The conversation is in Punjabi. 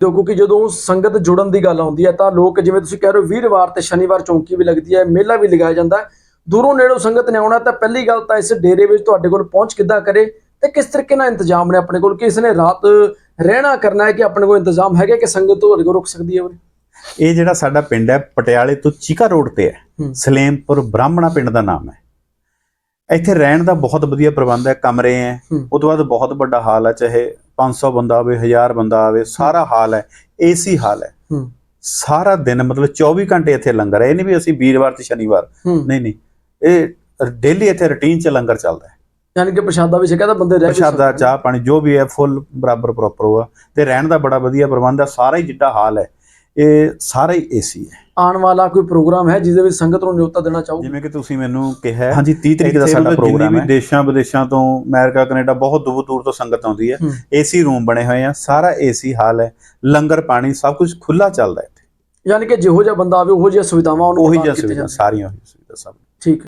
ਜੋ ਕਿਉਂਕਿ ਜਦੋਂ ਸੰਗਤ ਜੁੜਨ ਦੀ ਗੱਲ ਆਉਂਦੀ ਹੈ ਤਾਂ ਲੋਕ ਜਿਵੇਂ ਤੁਸੀਂ ਕਹਿ ਰਹੇ ਹੋ ਵੀਰਵਾਰ ਤੇ ਸ਼ਨੀਵਾਰ ਚੌਂਕੀ ਵੀ ਲੱਗਦੀ ਹੈ ਮੇਲਾ ਵੀ ਲਗਾਇਆ ਜਾਂਦਾ ਦੂਰੋਂ ਨੇੜੋਂ ਸੰਗਤ ਨੇ ਆਉਣਾ ਤਾਂ ਪਹਿਲੀ ਗੱਲ ਤਾਂ ਇਸ ਡੇਰੇ ਵਿੱਚ ਤੁਹਾਡੇ ਕੋਲ ਪਹੁੰਚ ਕਿੱਦਾਂ ਕਰੇ ਤੇ ਕਿਸ ਤਰੀਕੇ ਨਾਲ ਇੰਤਜ਼ਾਮ ਨੇ ਆਪਣੇ ਕੋਲ ਕਿ ਇਸ ਨੇ ਰਾਤ ਰਹਿਣਾ ਕਰਨਾ ਹੈ ਕਿ ਆਪਣੇ ਕੋਲ ਇੰਤਜ਼ਾਮ ਹੈਗਾ ਕਿ ਸੰਗਤ ਤੁਹਾਡੇ ਕੋਲ ਰੁਕ ਸਕਦੀ ਹੈ ਉਰੇ? ਇਹ ਜਿਹੜਾ ਸਾਡਾ ਪਿੰਡ ਹੈ ਪਟਿਆਲੇ ਤੋਂ ਚੀਕਾ ਰੋਡ ਤੇ ਹੈ। ਸਲੇਮਪੁਰ ਬ੍ਰਾਹਮਣਾ ਪਿੰਡ ਦਾ ਨਾਮ ਹੈ ਇੱਥੇ ਰਹਿਣ ਦਾ ਬਹੁਤ ਵਧੀਆ ਪ੍ਰਬੰਧ ਹੈ ਕਮਰੇ ਹੈ। ਉਹ ਤੋਂ ਬਾਅਦ ਬਹੁਤ ਵੱਡਾ ਹਾਲ ਹੈ ਚਾਹੇ 500 ਬੰਦਾ ਆਵੇ 1000 ਬੰਦਾ ਆਵੇ ਸਾਰਾ ਹਾਲ ਹੈ ਏਸੀ ਹਾਲ ਹੈ। ਸਾਰਾ ਦਿਨ ਮਤਲਬ 24 ਘੰਟੇ ਇੱਥੇ ਲੰਗਰ ਹੈ। ਇਹ ਨਹੀਂ ਵੀ ਅਸੀਂ ਵੀਰਵਾਰ ਤੇ ਸ਼ਨੀਵਾਰ। ਨਹੀਂ ਨਹੀਂ। ਇਹ ਡੇਲੀ ਇੱਥੇ ਰੁਟੀਨ 'ਚ ਲੰਗਰ ਚੱਲਦਾ ਹੈ। ਯਾਨੀ ਕਿ ਪ੍ਰਸ਼ਾਦਾ ਵੀ ਛਕਿਆ ਤਾਂ ਬੰਦੇ ਰਹਿ ਪ੍ਰਸ਼ਾਦਾ। ਚਾਹ ਪਾਣੀ ਜੋ ਵੀ ਹੈ ਫੁੱਲ ਬਰਾਬਰ ਪ੍ਰੋਪਰ ਹੋਆ। ਤੇ ਰਹਿਣ ਦਾ ਬੜਾ ਵਧੀਆ ਪ੍ਰਬੰਧ ਹੈ। ਸਾਰਾ ਹੀ ਜਿੱਡਾ ਹਾਲ ਹੈ। ਇਹ ਸਾਰਾ ਹੀ ਏਸੀ ਹੈ। ਆਉਣ ਵਾਲਾ ਕੋਈ ਪ੍ਰੋਗਰਾਮ ਹੈ ਜਿਹਦੇ ਵਿੱਚ ਸੰਗਤ ਨੂੰ ਨਿਯੋਤਾ ਦੇਣਾ ਚਾਹੋਗੇ? ਜਿਵੇਂ ਕਿ ਤੁਸੀਂ ਮੈਨੂੰ ਕਿਹਾ ਹੈ, ਹਾਂਜੀ 30 ਤਰੀਕ ਦਾ ਸਾਡਾ ਪ੍ਰੋਗਰਾਮ ਹੈ। ਦੇਸ਼ਾਂ ਵਿਦੇਸ਼ਾਂ ਤੋਂ ਅਮਰੀਕਾ ਕੈਨੇਡਾ ਬਹੁਤ ਦੂਰ ਦੂਰ ਤੋਂ ਸੰਗਤ ਆਉਂਦੀ ਹੈ। ਏਸੀ ਰੂਮ ਬਣੇ ਹੋਏ ਆ ਸਾਰਾ ਏਸੀ ਹਾਲ ਹੈ ਲੰਗਰ ਪਾਣੀ ਸਭ ਕੁਝ ਖੁੱਲਾ ਚੱਲਦਾ ਹੈ ਇੱਥੇ। ਯਾਨੀ ਕਿ ਜਿਹੋ ਜਿਹਾ ਬੰਦਾ ਆਵੇ ਉਹੋ ਜਿਹੀਆਂ ਸੁਵਿਧਾਵਾਂ ਉਹਨੂੰ ਉਹੀ ਪ੍ਰਦਾਨ ਜਿਹਾ ਕੀਤੀਆਂ ਸੁਵਿਧਾ ਜਾਂਦੀਆਂ। ਸਾਰੀਆਂ ਉਹੀ ਸੁਵਿਧਾ ਸਭ ਠੀਕ।